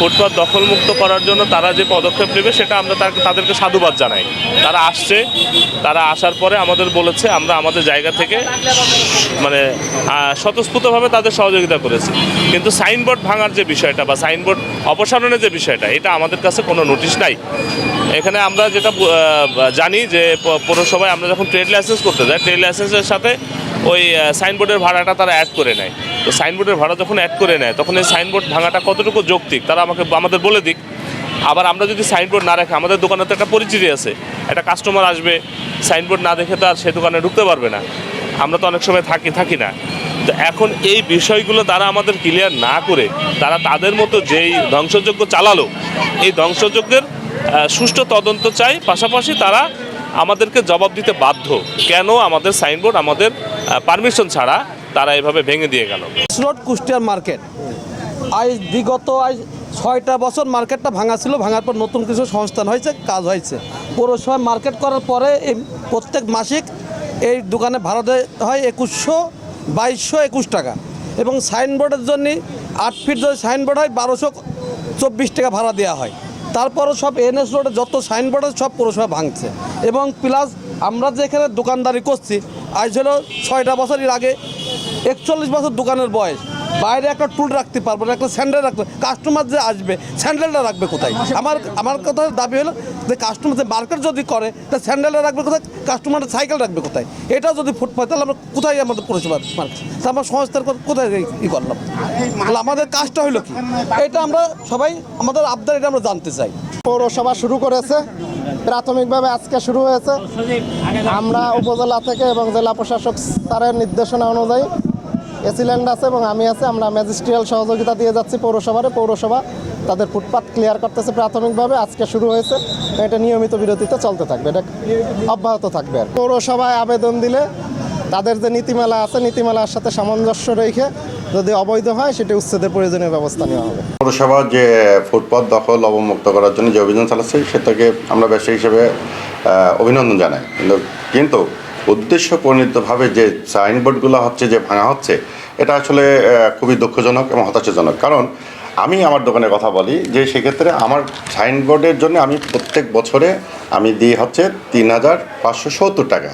ফুটপাত দখলমুক্ত করার জন্য তারা যে পদক্ষেপ নেবে সেটা আমরা তাদেরকে সাধুবাদ জানাই। তারা আসছে, তারা আসার পরে আমাদের বলেছে, আমরা আমাদের জায়গা থেকে মানে স্বতঃস্ফূর্তভাবে তাদের সহযোগিতা করেছি। কিন্তু সাইনবোর্ড ভাঙার যে বিষয়টা বা সাইনবোর্ড অপসারণের যে বিষয়টা, এটা আমাদের কাছে কোনো নোটিশ নাই। এখানে আমরা যেটা জানি যে পৌরসভায় আমরা যখন ট্রেড লাইসেন্স করতে যাই, ট্রেড লাইসেন্সের সাথে ওই সাইনবোর্ডের ভাড়াটা তারা অ্যাড করে নেয়। তো সাইনবোর্ডের ভাড়া যখন অ্যাড করে নেয়, তখন এই সাইনবোর্ড ভাঙাটা কতটুকু যৌক্তিক? তারা আমাকে, আমাদের বলে দিক। আবার আমরা যদি সাইনবোর্ড না রাখি, আমাদের দোকানে তো একটা পরিচিতি আছে। একটা কাস্টমার আসবে, সাইনবোর্ড না দেখে তো আর সে দোকানে ঢুকতে পারবে না। আমরা তো অনেক সময় থাকি থাকি না। তো এখন এই বিষয়গুলো তারা আমাদের ক্লিয়ার না করে, তারা তাদের মতো যেই ধ্বংসযজ্ঞ চালালো, এই ধ্বংসযজ্ঞের সুষ্ঠু তদন্ত চাই। পাশাপাশি তারা আমাদেরকে জবাব দিতে বাধ্য। কেন আমাদের সাইনবোর্ড আমাদের পারমিশন ছাড়া তারা এভাবে ভেঙে দিয়ে গেল। কুষ্টিয়ার মার্কেট। আজ বিগত আজ ছয়টা বছর মার্কেটটা ভাঙা ছিল, ভাঙার পর নতুন কিছু সংস্থান হয়েছে, কাজ হয়েছে। পৌরসভায় মার্কেট করার পরে এই প্রত্যেক মাসিক এই দোকানে ভাড়া হয় একুশশো বাইশশো একুশ টাকা এবং সাইনবোর্ডের জন্য আট ফিট যদি সাইনবোর্ড হয়, বারোশো চব্বিশ টাকা ভাড়া দেওয়া হয়। তারপরও সব এনএস রোডে যত সাইনবোর্ড আছে, সব পৌরসভা ভাঙছে এবং প্লাস আমরা যেখানে দোকানদারি করছি, আজ হলো ছয়টা বছরের আগে একচল্লিশ বছর দোকানের বয়স। বাইরে একটা টুল রাখতে পারব না, একটা স্যান্ডেল রাখতে কাস্টমার যে আসবে, স্যান্ডেলটা রাখবে কোথায়? আমার আমার কথা দাবি হলো যে কাস্টমার যে মার্কেট যদি করে, তা স্যান্ডেলটা রাখবে কোথায়? কাস্টমার সাইকেল রাখবে কোথায়? এটা যদি ফুটপাথ তাহলে আমরা কোথায় আমাদের পরিষেবা মার্কেট আমরা সংস্থার কথা কোথায় ই করলাম? তাহলে আমাদের কাজটা হলো কি? এটা আমরা সবাই, আমাদের আবদার এটা আমরা জানতে চাই। পৌরসভা শুরু করেছে। প্রাথমিকভাবে আজকে শুরু হয়েছে। আমরা উপজেলা থেকে এবং জেলা প্রশাসক স্যারের নির্দেশনা অনুযায়ী এসিল্যান্ড আছে এবং আমি আছে, আমরা ম্যাজিস্ট্রিয়াল সহযোগিতা দিয়ে যাচ্ছি পৌরসভারে। পৌরসভা তাদের ফুটপাত ক্লিয়ার করতেছে প্রাথমিকভাবে। আজকে শুরু হয়েছে, এটা নিয়মিত বিরতিতে চলতে থাকবে, এটা অব্যাহত থাকবে পৌরসভায় আবেদন দিলে তাদের যে নীতিমালা আছে, নীতিমালার সাথে সামঞ্জস্য রেখে যদি অবৈধ হয়, সেটি উচ্ছেদের প্রয়োজনীয় ব্যবস্থা নেওয়া হবে। পৌরসভা যে ফুটপাত দখল অবমুক্ত করার জন্য যে অভিযান চালাচ্ছে, সেটাকে আমরা ব্যবসায়ী হিসেবে অভিনন্দন জানাই। কিন্তু কিন্তু উদ্দেশ্য প্রণীতভাবে যে সাইনবোর্ডগুলো হচ্ছে, যে ভাঙা হচ্ছে এটা আসলে খুবই দুঃখজনক এবং হতাশাজনক। কারণ আমি আমার দোকানের কথা বলি যে সেক্ষেত্রে আমার সাইনবোর্ডের জন্য আমি প্রত্যেক বছরে আমি দিই হচ্ছে তিন হাজার পাঁচশো সত্তর টাকা।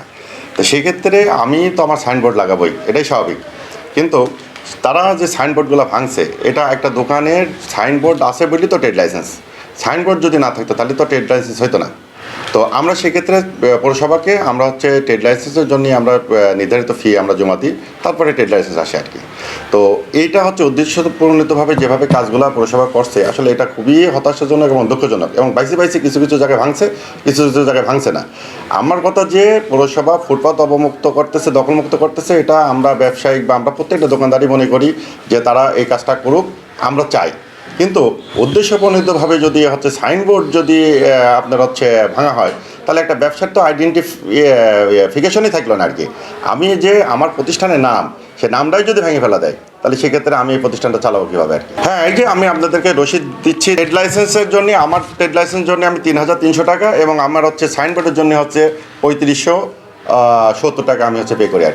তো সেক্ষেত্রে আমি তো আমার সাইনবোর্ড লাগাবোই, এটাই স্বাভাবিক। কিন্তু তারা যে সাইনবোর্ডগুলো ভাঙছে, এটা একটা দোকানের সাইনবোর্ড আছে বলি তো ট্রেড লাইসেন্স। সাইনবোর্ড যদি না থাকতো, তাহলে তো ট্রেড লাইসেন্স হতো না। তো আমরা সেক্ষেত্রে পৌরসভাকে আমরা হচ্ছে ট্রেড লাইসেন্সের জন্য আমরা নির্ধারিত ফি আমরা জমা দিই, তারপরে ট্রেড লাইসেন্স আসে আর কি। তো এইটা হচ্ছে উদ্দেশ্য প্রণীতভাবে যেভাবে কাজগুলো পৌরসভা করছে, আসলে এটা খুবই হতাশাজনক এবং দুঃখজনক এবং বাইসি বাইসি কিছু কিছু জায়গায় ভাঙছে, কিছু কিছু জায়গায় ভাঙছে না। আমার কথা যে পৌরসভা ফুটপাত অবমুক্ত করতেছে, দখলমুক্ত করতেছে, এটা আমরা ব্যবসায়িক বা আমরা প্রত্যেকটা দোকানদারই মনে করি যে তারা এই কাজটা করুক, আমরা চাই। কিন্তু উদ্দেশ্যপ্রণীতভাবে যদি হচ্ছে সাইনবোর্ড যদি আপনার হচ্ছে ভাঙা হয়, তাহলে একটা ব্যবসার তো আইডেন্টিফিকেশনই থাকল না আর কি আমি যে আমার প্রতিষ্ঠানের নাম, সে নামটাই যদি ভেঙে ফেলা দেয়, তাহলে সেক্ষেত্রে আমি এই প্রতিষ্ঠানটা চালাবো কীভাবে আর হ্যাঁ এই যে আমি আপনাদেরকে রসিদ দিচ্ছি ট্রেড লাইসেন্সের জন্য, আমার ট্রেড লাইসেন্স জন্য আমি তিন হাজার তিনশো টাকা এবং আমার হচ্ছে সাইনবোর্ডের জন্য হচ্ছে পঁয়ত্রিশশো সত্তর টাকা আমি হচ্ছে পে করি আর।